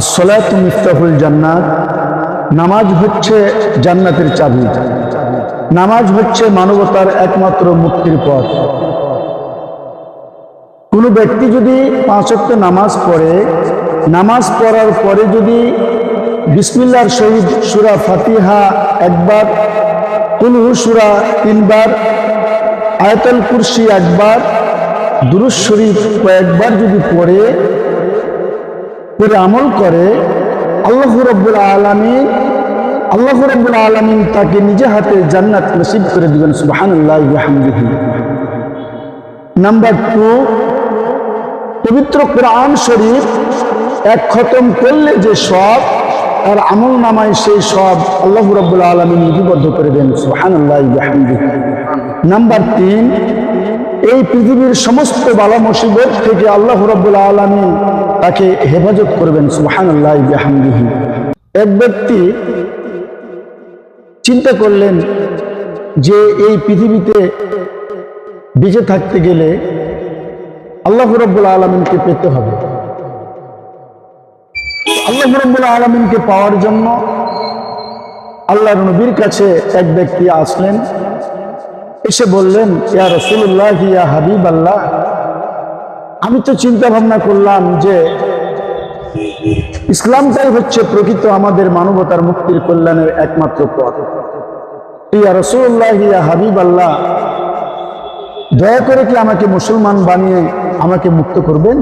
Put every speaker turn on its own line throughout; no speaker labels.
আসলাত মিফতাহুল জান্নাত। নামাজ হচ্ছে জান্নাতের চাবি। নামাজ হচ্ছে মানবতার একমাত্র মুক্তির পথ। কোনো ব্যক্তি যদি পাঁচক্ত নামাজ পড়ে, নামাজ পড়ার পরে যদি বিসমিল্লার শহীদ সুরা ফাতিহা একবার কুলহু সুরা তিনবার, আয়তল কুরসি একবার দুরুজ শরীফ কয়েকবার যদি পড়ে করে আমল করে, আল্লাহ রব্বুল আলমী আল্লাহ রব্বুল আলমিন তাকে নিজে হাতে জান্নাত নসিব করে দিবেন সুবাহান্লাহ নাম্বার টু, পবিত্র কোরআন শরীফ এক খতম করলে যে সব আর আমল নামায় সেই সব আল্লাহ রব্বুল আলমিন লিপিবদ্ধ করে দেন সুহানুল্লাহ নাম্বার তিন এই পৃথিবীর সমস্ত বালা মুসিবত থেকে আল্লাহ রব্বুল আলমী তাকে হেফাজত করবেন সুহানুল্লাহ বিহামদিহি। এক ব্যক্তি চিন্তা করলেন যে এই পৃথিবীতে বেঁচে থাকতে গেলে আল্লাহ রব্বুল আলমিনকে পেতে হবে। আল্লাহ রব্বুল আলমিনকে পাওয়ার জন্য আল্লাহর নবীর কাছে এক ব্যক্তি আসলেন এসে বললেন, ইয়া রসুল্লাহ ইয়া হাবিব আল্লাহ আমি তো চিন্তা ভাবনা করলাম যে ইসলামটাই হচ্ছে প্রকৃত আমাদের মানবতার মুক্তির কল্যাণের একমাত্র পথ। ইয়া রসুল্লাহ ইয়া হাবিব আল্লাহ দয়া করে কি আমাকে মুসলমান বানিয়ে আমাকে মুক্ত করবেন?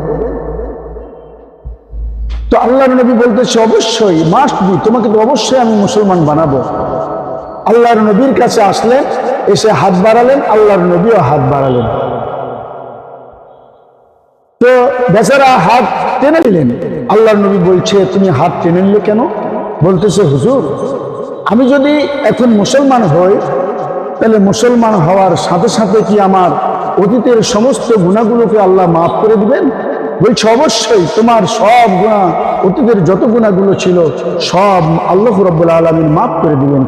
তো আল্লাহ নবী বলতেছে, অবশ্যই মাস্ট বি তোমাকে তো অবশ্যই আমি মুসলমান বানাবো। আল্লাহর নবীর কাছে আসলেন এসে হাত বাড়ালেন, আল্লাহর নবীও হাত বাড়ালেন। তো বেচারা হাত টেনে নিলেন। আল্লাহর নবী বলছে, তুমি হাত টেনে নিলে কেন? বলতেছে, হুজুর, আমি যদি এখন মুসলমান হই, তাহলে মুসলমান হওয়ার সাথে সাথে কি আমার অতীতের সমস্ত গুণাগুলোকে আল্লাহ মাফ করে দিবেন? বলছে, অবশ্যই তোমার সব গুণা, অতীতের যত গুণাগুলো ছিল, সব আল্লাহ রব্বুল আলমিন মাফ করে দিবেন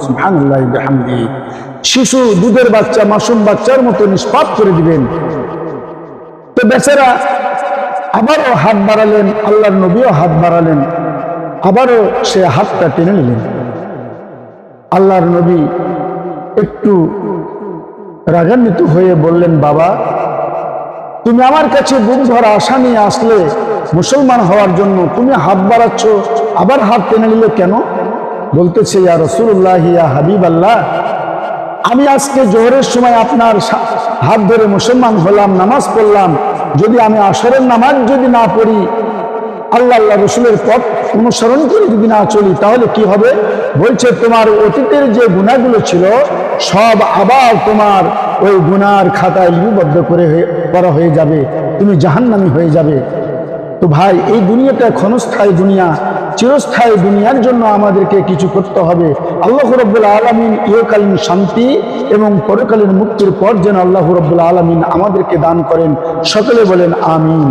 শিশু, দুধের বাচ্চা, মাসুম বাচ্চার মতো নিষ্পাপ করে দিবেন। তো বেচারা আবারও হাত বাড়ালেন, আল্লাহর নবীও হাত বাড়ালেন, আবারও সে হাতটা টেনে নিলেন। আল্লাহর নবী একটু রাগান্বিত হয়ে বললেন, বাবা তুমি আমার কাছে বুক ধরা আশা নিয়ে আসলে মুসলমান হওয়ার জন্য তুমি হাত বাড়াচ্ছ, আবার হাত টেনে নিলে কেন? বলতেছে, ইয়া রসুল্লাহ ইয়া হাবিব আল্লাহ আমি আজকে জোহরের সময় আপনার হাত ধরে মুসলমান হলাম, নামাজ পড়লাম। যদি আমি আসরের নামাজ যদি না পড়ি, আল্লাহ আল্লাহ রসুলের পথ অনুসরণ করে যদি না চলি, তাহলে কি হবে? বলছে, তোমার অতীতের যে গুণাগুলো ছিল, সব আবার তোমার ওই গুনার খাতায় লিপিবদ্ধ করে করা হয়ে যাবে। তুমি জাহান্নামি হয়ে যাবে। তো ভাই, এই দুনিয়াটা ক্ষণস্থায়ী দুনিয়া। চিরস্থায়ী দুনিয়ার জন্য আমাদেরকে কিছু করতে হবে। আল্লাহ রব্বুল আলমিন ইহকালীন শান্তি এবং পরকালীন মুক্তির পর যেন আল্লাহ রব্বুল আলমিন আমাদেরকে দান করেন। সকলে বলেন আমিন।